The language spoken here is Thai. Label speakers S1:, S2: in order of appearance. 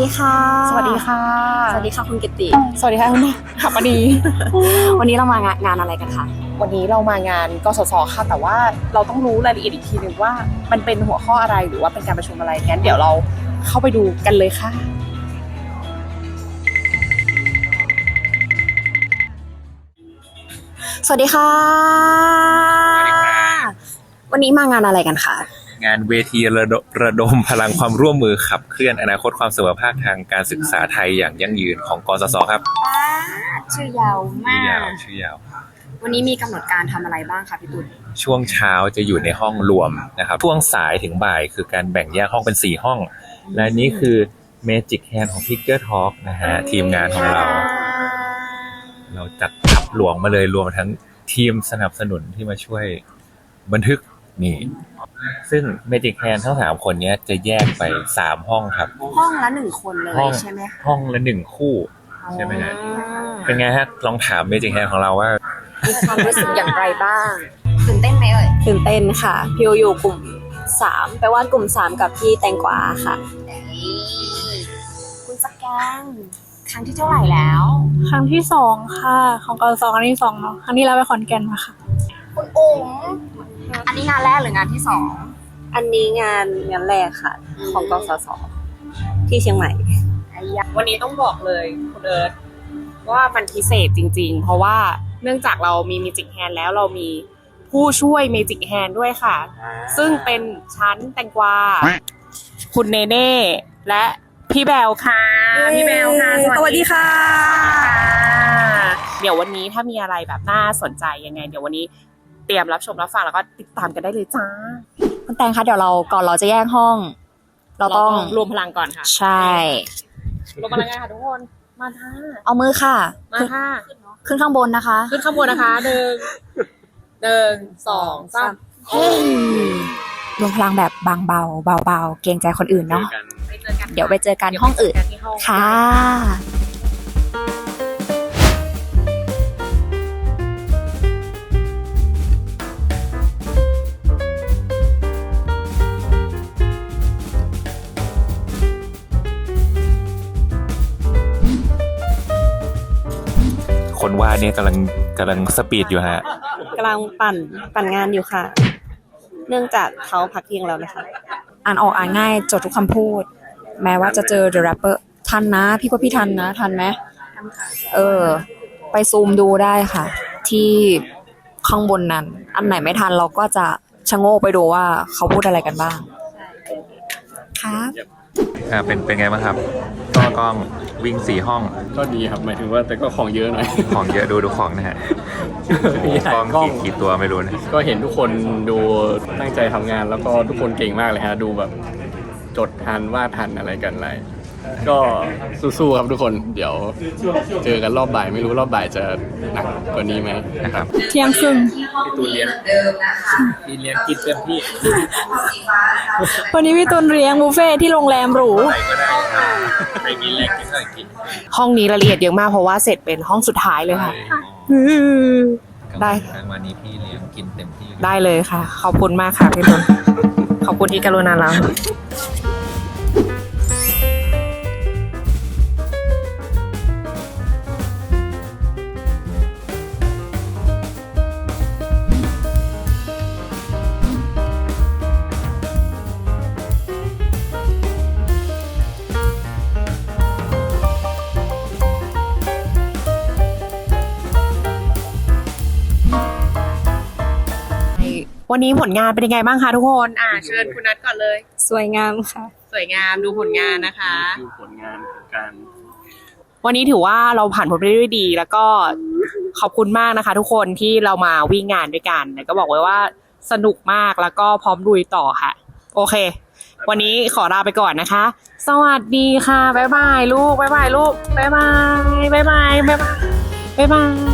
S1: สวัสดีค่ะ
S2: สวัสดีค่ะ
S1: สวัสดีค่ะคุณกิตติ
S2: สวัสดีค่ะคุณขับมาดี
S1: วันนี้เรามางานงานอะไรกันคะ
S2: วันนี้เรามางานกสศค่ะ แต่ว่าเราต้องรู้รายละเอียดอีกทีหนึ่งว่ามันเป็นหัวข้ออะไรหรือว่าเป็นการประชุมอะไรงั้นเดี๋ยวเราเข้าไปดูกันเลยค่ะ
S1: สวัสดีค่ะ วันนี้มางานอะไรกันคะ
S3: งานเวทีระดระดมพลังความร่วมมือขับเคลื่อนอนาคตความเสมอภาคทางการศึกษาไทยอย่างยั่งยืนของกสศครับ
S1: ชื่อยาว
S3: ชื่
S1: มา
S3: อยาว
S1: ก
S3: ชื่อยาว
S1: วันนี้มีกำหนดการทำอะไรบ้างคะพี่ตุล
S3: ช่วงเช้าจะอยู่ในห้องรวมนะครับ ช่วงสายถึงบ่ายคือการแบ่งแยกห้องเป็น 4 ห้อง และนี่คือ Magic Hand ของ Picker Talk นะฮะ ทีมงานของเรา เราจัดทับหลวงมาเลยรวมทั้งทีมสนับสนุนที่มาช่วยบันทึก นี่ ซึ่ง Magic Hand ทั้งสามคนเนี้ยจะแยกไป3ห้องครับ
S1: ห้องละหนึ่งคนเลย
S3: ห้อง
S1: ใช่ไหมคะ
S3: ห้องละหนึ่งคู่ ใช่ไหมฮะ เป็นไงฮะ ลองถาม Magic Hand ของเราว่า
S1: มีความรู้สึกอย่างไรบ้าง ตื่นเต้นไหมเอ่ย
S4: ตื่นเต้นค่ะ พิวอยู่กลุ่มสามแปลว่ากลุ่มสามกับพี่แตงกวาค่ะ
S1: คุณสแกนครั้งที่เท่าไหร่แล้ว
S5: ครั้งที่สองค่ะ ของกสครั้งที่สองเนาะครั้งที่แล้วไปขอนแก่นมาค่ะ
S1: คุณอุ๋ม อันนี้งานแรกหรืองานที่สอง
S4: อันนี้งานงานแรกค่ะ ของกสศที่เชียงใหม่
S2: วันนี้ต้องบอกเลยคุณเอิร์ธว่ามันพิเศษจริง ๆ เพราะว่าเนื่องจากเรามี Magic Hand แล้วเรามีผู้ช่วย Magic Hand ด้วยค่ะ ซึ่งเป็นชั้นแตงกวา คุณเนเน่และพี่แบลค่ะ พี่แบลค่ะ
S4: สวัสดีค่ะ
S2: เดี๋ยววันนี้ถ้ามีอะไรแบบน่าสนใจยังไง เดี๋ยววันนี้เตรียมรับชมรับฟังแล้วก็ติดตามกันได้เลยจ้า
S4: คุณแตงคะเดี๋ยวเราก่อนเราจะแยกห้อง เราต้อง
S2: รวมพลังก่อนค่ะ
S4: ใช่
S2: รวมพลังกันค่ะทุกคน มาค่ะ
S4: เอามือค่ะ
S2: มาค่ะ
S4: ขึ้นข้างบนนะคะ
S2: ขึ้นข้างบนนะคะหนึ่งหนึ่งสองสาม
S4: รวมพลังแบบบางเบาเบาๆเกรงใจคนอื่นเนาะ
S2: ไปเจอกัน
S4: เดี๋ยวไปเจอกันห้องอื่น
S2: เดี๋ยวไปเจกัที่ห้อง
S4: ค่ะ
S3: วาดเนี่ยกำลังกำลังสปีดอยู่ฮะ
S4: กำลังปั่นปั่นงานอยู่ค่ะ เนื่องจากเขาพักเที่ยงแล้วนะคะ อ่านออกอ่านง่ายจดทุกคำพูด แม้ว่าจะเจอ The Rapper ทันนะ พี่ว่าพี่ทันนะ ทันไหมเออ ไปซูมดูได้ค่ะ ที่ข้างบนนั้น อันไหนไม่ทันเราก็จะชะโงกไปดูว่าเขาพูดอะไรกันบ้างครับ
S3: อ่าเป็นเป็นไงบ้างครับกล้องกล้องวิ่งสี่ห้อง
S6: ก็ดีครับหมายถึงว่าแต่ก็ของเยอะหน่อย
S3: ของเยอะดูดูของนะฮะโอ้โห
S6: มีหลาย
S3: กล้อง
S6: กล้อง
S3: กี่กี่ตัวไม่รู้นะ
S6: ก็เห็นทุกคนดูตั้งใจทำงานแล้วก็ทุกคนเก่งมากเลยฮะ ดูแบบจดทันวาดทันอะไรกันอะไร ก็สู้ๆครับทุกคน เดี๋ยวเจอกันรอบบ่ายไม่รู้รอบบ่ายจะหนักกว่านี้ไหม
S3: นะครับ
S5: เที่ยงครึ่ง
S6: พี่ตูนเรียนพี่เรียนกินเต็มที่
S5: วันนี้พี่ตุนเลี้ยงบุฟเฟ่ที่โรงแรมหรู
S3: ไปก็ได้ไปกินแรกกินเท่าไหร่กิน
S2: ห้องนี้รายละเอียดเยอะมากเพราะว่าเสร็จเป็นห้องสุดท้ายเลยค่ะได้
S3: กลางวันนี้พี่เลี้ยงกินเต็มที่เลย
S2: ได้เลยค่ะ ขอบคุณมากค่ะพี่ตุนขอบคุณที่กรุณาเรา วันนี้ผลงานเป็นยังไงบ้างคะทุกคน อ่า เชิญคุณนัทก่อนเลย
S4: สวยงามค่ะ
S2: สวยงามดูผลงานนะคะ
S6: ดูผลงานของการ
S2: วันนี้ถือว่าเราผ่านพ้นไปได้ด้วยดี แล้วก็ขอบคุณมากนะคะ ทุกคนที่เรามาวิ่งงานด้วยกันแล้วก็บอกไว้ว่าสนุกมากแล้วก็พร้อมลุยต่อค่ะ โอเค วันนี้ขอลาไปก่อนนะคะ สวัสดีค่ะบ๊ายบายลูกบ๊ายบายลูกบ๊ายบายบ๊ายบายบ๊ายบายบ๊ายบาย